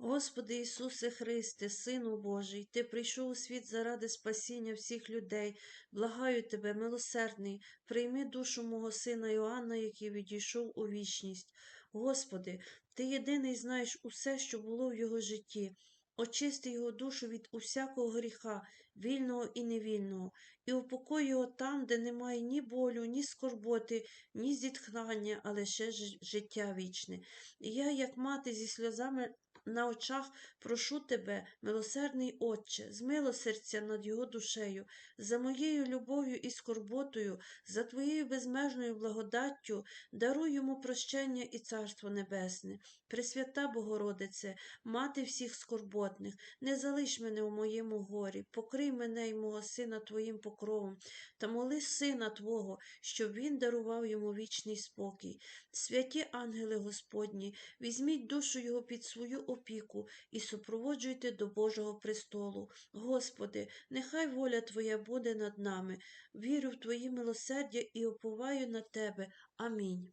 Господи Ісусе Христе, Сину Божий, Ти прийшов у світ заради спасіння всіх людей. Благаю Тебе, милосердний, прийми душу мого сина Йоанна, який відійшов у вічність. Господи, Ти єдиний знаєш усе, що було в його житті. Очисти його душу від усякого гріха, вільного і невільного, і упокой його там, де немає ні болю, ні скорботи, ні зітхнення, а лише життя вічне. І я, як мати зі сльозами на очах, прошу тебе, милосердний Отче, змилосердя над його душею, за моєю любов'ю і скорботою, за твоєю безмежною благодаттю, даруй йому прощення і Царство Небесне. Пресвята Богородице, мати всіх скорботних, не залиш мене у моєму горі, покрий мене і мого сина Твоїм покровом, та моли сина Твого, щоб він дарував йому вічний спокій. Святі ангели Господні, візьміть душу його під свою опіку і супроводжуйте до Божого престолу. Господи, нехай воля Твоя буде над нами. Вірю в Твої милосердя і оповаю на Тебе. Амінь.